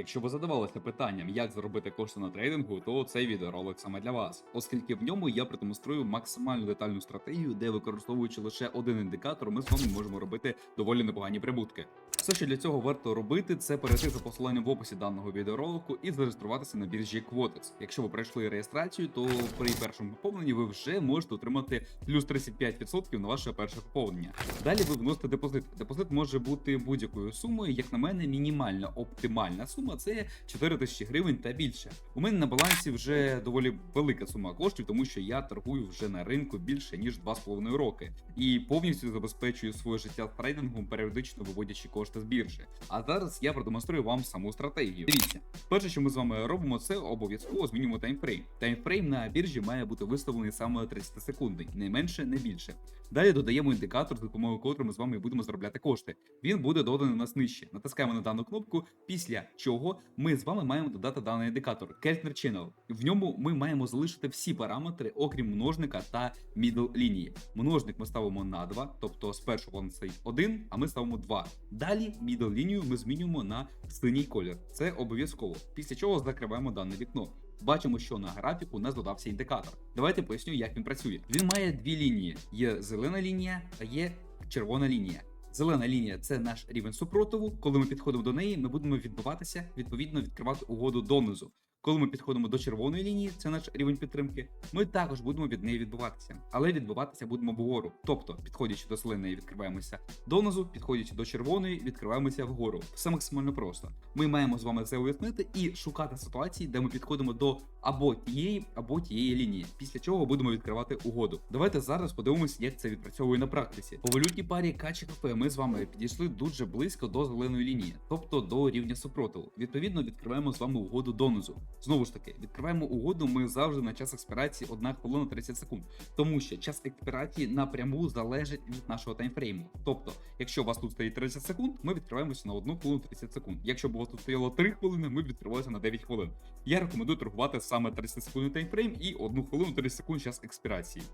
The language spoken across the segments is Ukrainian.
Якщо ви задавалися питанням, як заробити кошти на трейдингу, то цей відеоролик саме для вас, оскільки в ньому я продемонструю максимально детальну стратегію, де використовуючи лише один індикатор, ми з вами можемо робити доволі непогані прибутки. Все, що для цього варто робити, це перейти за посиланням в описі даного відеоролику і зареєструватися на біржі Quotex. Якщо ви пройшли реєстрацію, то при першому поповненні ви вже можете отримати плюс 35% на ваше перше поповнення. Далі ви вносите депозит. Депозит може бути будь-якою сумою. Як на мене, мінімальна оптимальна сума це 4 тисячі гривень та більше. У мене на балансі вже доволі велика сума коштів, тому що я торгую вже на ринку більше ніж 2,5 роки і повністю забезпечую своє життя трейдингом, періодично виводячи кошти з біржі. А зараз я продемонструю вам саму стратегію. Дивіться, перше, що ми з вами робимо, це обов'язково змінюємо таймфрейм. Таймфрейм на біржі має бути виставлений саме 30 секундний, не менше, не більше. Далі додаємо індикатор, за допомогою котрого ми з вами будемо заробляти кошти. Він буде доданий у нас нижче. Натискаємо на дану кнопку, після чого ми з вами маємо додати даний індикатор Keltner Channel. В ньому ми маємо залишити всі параметри, окрім множника та middle лінії. Множник ми ставимо на 2, тобто спершу він стоїть 1, а ми ставимо 2. Далі middle лінію ми змінюємо на синій колір. Це обов'язково. Після чого закриваємо дане вікно. Бачимо, що на графіку у нас додався індикатор. Давайте поясню, як він працює. Він має дві лінії: є зелена лінія та є червона лінія. Зелена лінія це наш рівень супротиву. Коли ми підходимо до неї, ми будемо відбиватися, відповідно відкривати угоду донизу. Коли ми підходимо до червоної лінії, це наш рівень підтримки. Ми також будемо від неї відбиватися, але відбиватися будемо вгору. Тобто, підходячи до зеленої, відкриваємося донизу, підходячи до червоної, відкриваємося вгору. Все максимально просто. Ми маємо з вами це уяснити і шукати ситуації, де ми підходимо до або тієї, або тієї лінії, після чого будемо відкривати угоду. Давайте зараз подивимося, як це відпрацьовує на практиці. По валютній парі Качі КФ ми з вами підійшли дуже близько до зеленої лінії, тобто до рівня супротиву. Відповідно, відкриваємо з вами угоду донизу. Знову ж таки, відкриваємо угоду ми завжди на час експірації 1 хвилина 30 секунд, тому що час експірації напряму залежить від нашого таймфрейму. Тобто, якщо у вас тут стоїть 30 секунд, ми відкриваємося на 1 хвилину 30 секунд. Якщо б у вас тут стояло 3 хвилини, ми б відкривалися на 9 хвилин. Я рекомендую торгувати саме 30 секунд таймфрейм і 1 хвилину 30 секунд час експірації.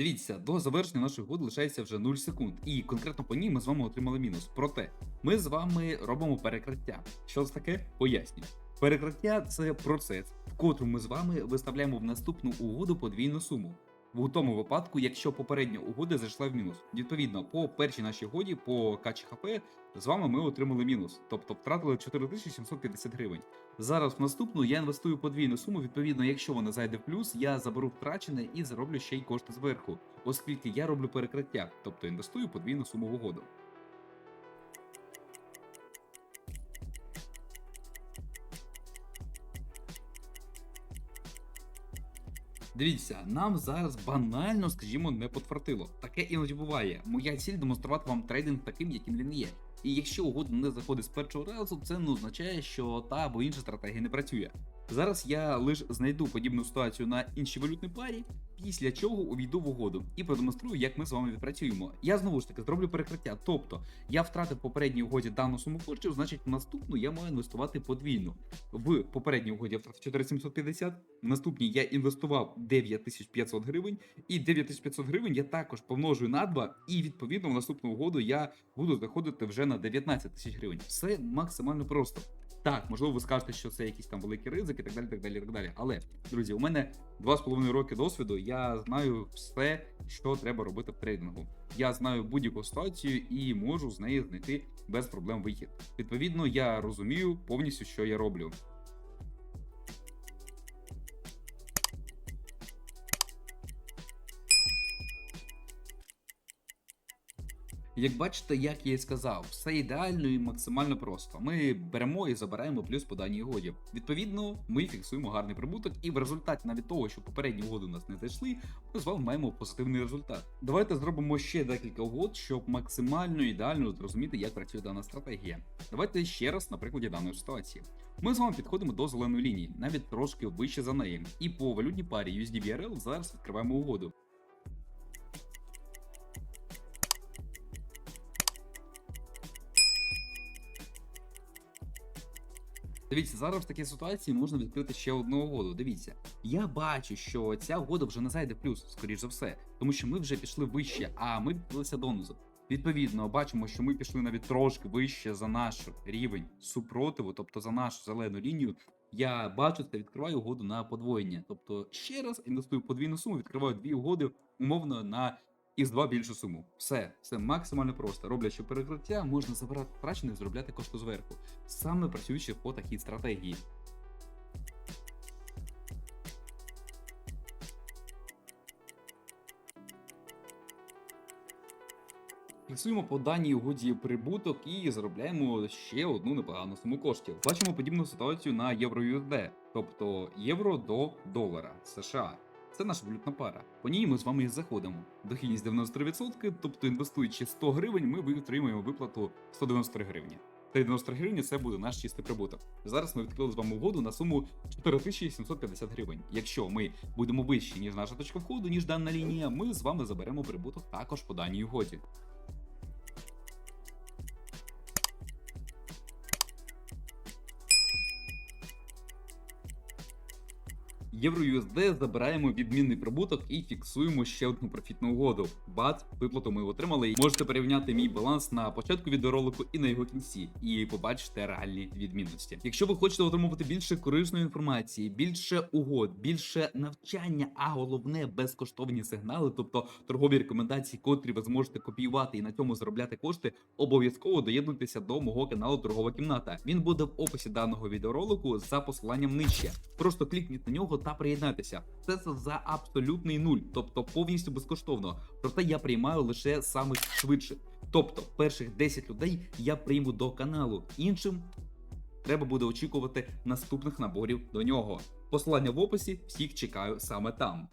Дивіться, до завершення нашої угоди лишається вже 0 секунд, і конкретно по ній ми з вами отримали мінус. Проте ми з вами робимо перекриття. Що це таке? Пояснюю. Перекриття це процес, в котрому ми з вами виставляємо в наступну угоду подвійну суму. В тому випадку, якщо попередня угода зайшла в мінус. Відповідно, по першій нашій угоді по КЧХП з вами ми отримали мінус, тобто втратили 4750 гривень. Зараз в наступну я інвестую подвійну суму. Відповідно, якщо вона зайде в плюс, я заберу втрачене і зароблю ще й кошти зверху, оскільки я роблю перекриття, тобто інвестую подвійну суму в угоду. Дивіться, нам зараз банально, скажімо, не подфартило. Таке іноді буває. Моя ціль демонструвати вам трейдинг таким, яким він є. І якщо угода не заходить з першого разу, це не означає, що та або інша стратегія не працює. Зараз я лише знайду подібну ситуацію на іншій валютній парі, після чого увійду в угоду і продемонструю, як ми з вами відпрацюємо. Я знову ж таки зроблю перекриття. Тобто я втратив в попередній угоді дану суму коштів, значить в наступну я маю інвестувати подвійну. В попередній угоді я втратив 4750, в наступній я інвестував 9500 гривень, і 9500 гривень я також помножую на 2, і відповідно в наступну угоду я буду заходити вже на 19 тисяч гривень. Все максимально просто. Так, можливо, ви скажете, що це якісь там великі ризики, так далі, так далі, так далі. Але, друзі, у мене 2,5 роки досвіду. Я знаю все, що треба робити в трейдингу. Я знаю будь-яку ситуацію і можу з неї знайти без проблем вихід. Відповідно, я розумію повністю, що я роблю. Як бачите, як я і сказав, все ідеально і максимально просто. Ми беремо і забираємо плюс по даній угоді. Відповідно, ми фіксуємо гарний прибуток, і в результаті навіть того, що попередні угоди у нас не зайшли, ми з вами маємо позитивний результат. Давайте зробимо ще декілька угод, щоб максимально ідеально зрозуміти, як працює дана стратегія. Давайте ще раз на прикладі даної ситуації. Ми з вами підходимо до зеленої лінії, навіть трошки вище за неї. І по валютній парі USD-BRL зараз відкриваємо угоду. Дивіться, зараз в такій ситуації можна відкрити ще одну угоду. Дивіться, Я бачу, що ця угода вже не зайде в плюс, скоріш за все, тому що ми вже пішли вище, а ми підпилися донизу. Відповідно, бачимо, що ми пішли навіть трошки вище за наш рівень супротиву, тобто за нашу зелену лінію. Я бачу це, відкриваю угоду на подвоєння. Тобто ще раз інвестую подвійну суму, відкриваю дві угоди умовно на із 2 більшу суму. Все, все максимально просто. Роблячи перекриття, можна забирати втрачене і заробляти кошти зверху. Саме працюючи по такій стратегії. Фіксуємо по даній угоді прибуток і заробляємо ще одну непогану суму коштів. Бачимо подібну ситуацію на євро-USD, тобто євро до долара США. Це наша валютна пара. По ній ми з вами і заходимо. Дохідність 93%, тобто інвестуючи 100 гривень, ми отримуємо виплату 193 гривні. 93 гривні це буде наш чистий прибуток. Зараз ми відкрили з вами угоду на суму 4750 гривень. Якщо ми будемо вищі, ніж наша точка входу, ніж дана лінія, ми з вами заберемо прибуток також по даній угоді. Євро USD забираємо відмінний прибуток і фіксуємо ще одну профітну угоду. Бац, виплату ми отримали. Можете порівняти мій баланс на початку відеоролику і на його кінці, і побачите реальні відмінності. Якщо ви хочете отримувати більше корисної інформації, більше угод, більше навчання, а головне безкоштовні сигнали, тобто торгові рекомендації, котрі ви зможете копіювати і на цьому заробляти кошти, обов'язково доєднуйтеся до мого каналу Торгова кімната. Він буде в описі даного відеоролику за посиланням нижче. Просто клікніть на нього та приєднайтеся. Це все за абсолютний нуль, тобто повністю безкоштовно. Проте я приймаю лише самих швидших. Тобто, перших 10 людей я прийму до каналу. Іншим треба буде очікувати наступних наборів до нього. Посилання в описі, всіх чекаю саме там.